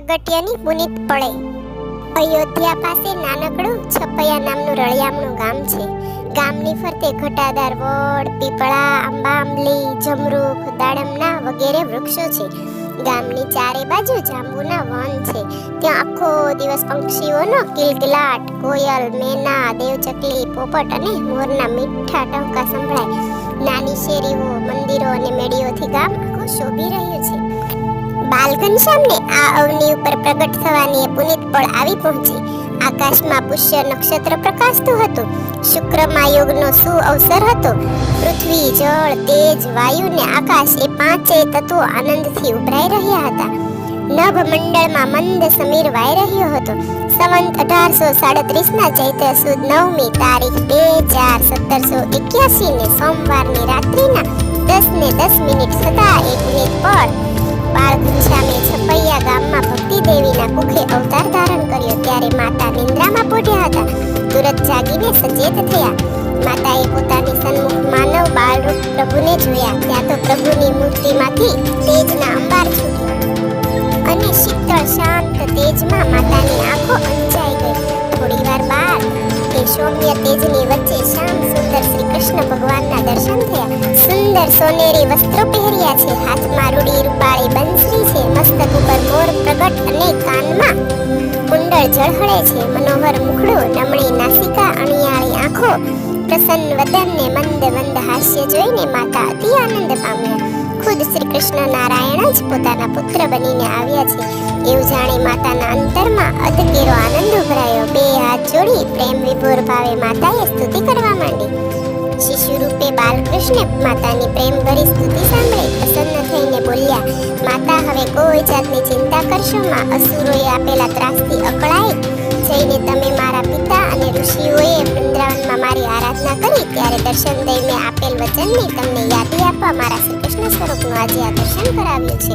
પ્રાગટ્યની પુનિત પડે. અયોધ્યા પાસે નાનકડું છપૈયા નામનું રળિયામણું ગામ છે. ગામની ફરતે ઘટાદાર વડ, પીપળા, આંબા, આંબલી, જમરૂખ, દાડમના વગેરે વૃક્ષો છે. ગામની ચારે બાજુ જાંબુના વન છે. ત્યાં આખો દિવસ પક્ષીઓનો કિલકિલાટ, કોયલ, મેના, દેવચકલી, પોપટ અને મોરના મીઠા ટંકા સંભળાય. નાની શેરીઓ, મંદિરો અને મેળીઓથી ગામ આખું શોભી રહ્યું છે. બાલ ઘનશ્યામને આ અવની ઉપર પ્રગટ થવાની પુનિત પળ આવી પહોંચી. આકાશમાં પુષ્ય નક્ષત્ર પ્રકાશતું હતું. શુક્રમાં યોગનો શું અવસર હતો? પૃથ્વી, જળ, તેજ, વાયુ ને આકાશ એ પાંચેય તત્વો આનંદથી ઉભરાઈ રહ્યા હતા. નભ મંડળમાં મંદ સમીર વાઈ રહ્યો હતો. સંવંત અઢારસો સાડત્રીસ ના ચૈત્ર સુદ નવમી તારીખ બે ચાર સત્તરસો એક્યાસી ને સોમવારની રાત્રિના દસ ને દસ મિનિટ થતા એક મિનિટ પર ઘનશ્યામે છપૈયા ગામમાં ભક્તિ દેવીના અવતાર ધારણ કર્યો ત્યારે માતા નિંદ્રામાં પોઢ્યા હતા. તુરત જાગીને સચેત થયા. માતાએ પોતાની સન્મુખ માનવ બાળરૂપ પ્રભુને જોયા. ત્યાં તો પ્રભુની મૂર્તિમાંથી તેજના અંબાર છૂટ્યો. અને શીતળ શાંત તેજમાં માતાની આંખો અંજાઈ ગઈ. થોડીવાર બાદ એ સૌમ્ય તેજની વચ્ચે શ્યામ સુંદર શ્રી કૃષ્ણ ભગવાનના દર્શન થયા. સુંદર સોનેરી વસ્ત્રો પહેર્યા છે. હાથમાં રૂડી રૂપાળી બંસરી છે. મસ્તક ઉપર મોર પ્રગટ અને કાનમાં કુંડળ ઝળહળે છે. મનોહર મુખડો નમણી નાસિકા, અણિયાળી આંખો, પ્રસન્ન વદનને મંદ મંદ હાસ્ય જોઈને માતા અતિ આનંદ પામ્યા. ખુદ શ્રી કૃષ્ણ નારાયણ જ પોતાના પુત્ર બનીને આવ્યા છે. એવું જાણી માતાના અંતરમાં અધકેરો આનંદ ઉભરાયો. બે હાથ જોડી પ્રેમ વિભોર ભાવે માતાએ સ્તુતિ કરવા માંડી. શિશુ રૂપે બાલકૃષ્ણે માતાની પ્રેમ ભરી સ્તુતિ સાંભળી પ્રસન્ન થઈને બોલ્યા, માતા, હવે કોઈ જાતની ચિંતા કરશો માં. અસુરોએ આપેલા ત્રાસથી અકળાઈ જઈને તમે મારા પિતા અને ઋષિઓએ વૃંદાવનમાં મારી આરાધના કરી, ત્યારે દર્શન દઈ મેં આપેલ વચનની તમને યાદી આપવા મારા શ્રી કૃષ્ણ સ્વરૂપનું આજે આ દર્શન કરાવ્યું છે.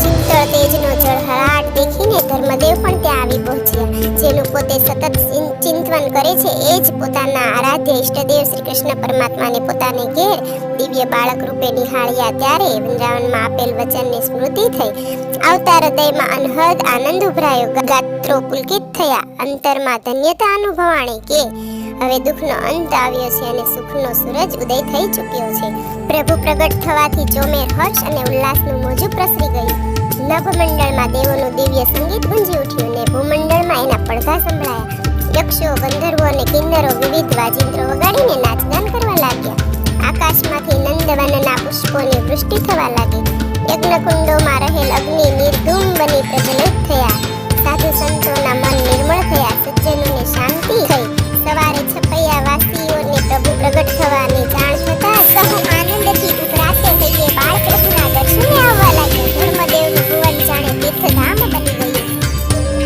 શીતળ તેજનો જળહળાટ દેખીને ધર્મદેવ પણ ત્યાં આવી પહોંચ્યા. જે લોકો તે સતત ચિં- ચિંતન કરે છે, એ જ પોતાના આરાધ્ય ઈષ્ટદેવ શ્રી કૃષ્ણ પરમાત્માને પોતાને ઘેર દિવ્ય બાળક રૂપે નિહાળ્યા ત્યારે વૃંદાવનમાં આપેલ વચનની સ્મૃતિ થઈ. આવતા હૃદયમાં અનહદ, આનંદ ઉભરાયો ગાત્રો પુલકિત થયા. અંતરમાં ધન્યતા અનુભવાણી કે હવે દુઃખનો અંત આવ્યો છે અને સુખનો સૂરજ ઉદય થઈ ચૂક્યો છે. પ્રભુ પ્રગટ થવાથી ચોમેર હર્ષ અને ઉલ્લાસનું મોજું પ્રસરી ગયું. નભમંડળમાં દેવોનું દિવ્ય સંગીત ગુંજી ઉઠ્યું અને ભૂમંડળમાં એના પડઘા સંભળાયા. યક્ષો, ગંધર્વો અને કિન્નરો વિવિધ વાજિંત્રો વગાડીને નાચગાન કરવા લાગ્યા. આકાશમાંથી નંદવનના પુષ્પોની વૃષ્ટિ થવા લાગી. યજ્ઞકુંડોમાં રહેલ અગ્નિ નિર્ધૂમ બની પ્રજ્વલિત થયા. સાધુ સંતોના મન નિર્મળ થયા.